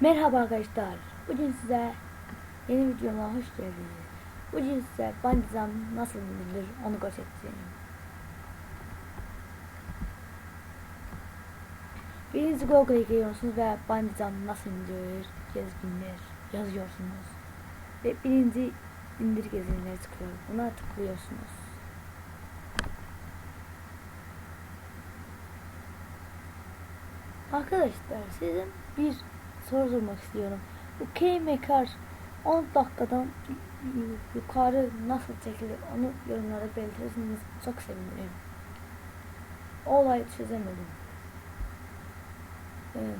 Merhaba arkadaşlar. Bugün size yeni videoma hoş geldiniz. Bugün size bandizam nasıl indirilir onu göstereceğim. Birinci Google'a giriyorsunuz ve bandizam nasıl indirilir gezginler yazıyorsunuz. Ve birinci indir gezginleri çıkıyor. Buna tıklıyorsunuz. Arkadaşlar sizin bir soru sormak istiyorum. Bu K-Maker 10 dakikadan yu- yukarı nasıl çekilir onu yorumlara belirtirseniz çok sevinirim. O olayı çözemedim. Evet.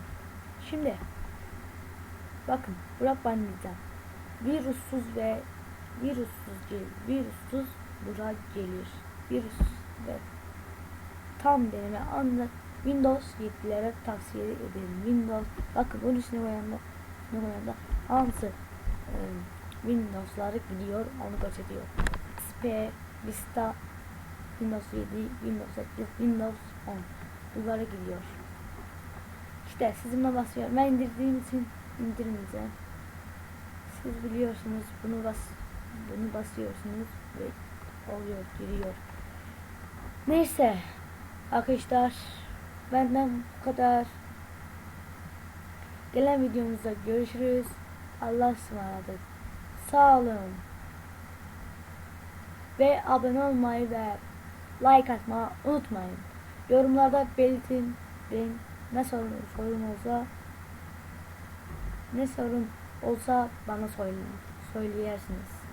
Şimdi bakın Burak Bandizem virüssüz ve virüssüz gelir. Virüssüz Burak gelir. Virüs ve tam deneme anla Windows yetkililere tavsiye ederim. Windows bakın bunun üstüne koyanda üstüne koyanda hansı e, Windows'ları gidiyor onu gösteriyor. XP, Vista, Windows 7, Windows 8, Windows 10 bunlara gidiyor. İşte sizinle basıyorum. Ben indirdiğim için indirinize. Siz biliyorsunuz bunu bas bunu basıyorsunuz ve oluyor giriyor. Neyse arkadaşlar benden bu kadar. Gelen videomuzda görüşürüz. Allah ısmarladık. Sağ olun. Ve abone olmayı ve like atmayı unutmayın. Yorumlarda belirtin. Ben ne sorun, sorun olsa ne sorun olsa bana söyleyin. Söyleyersiniz.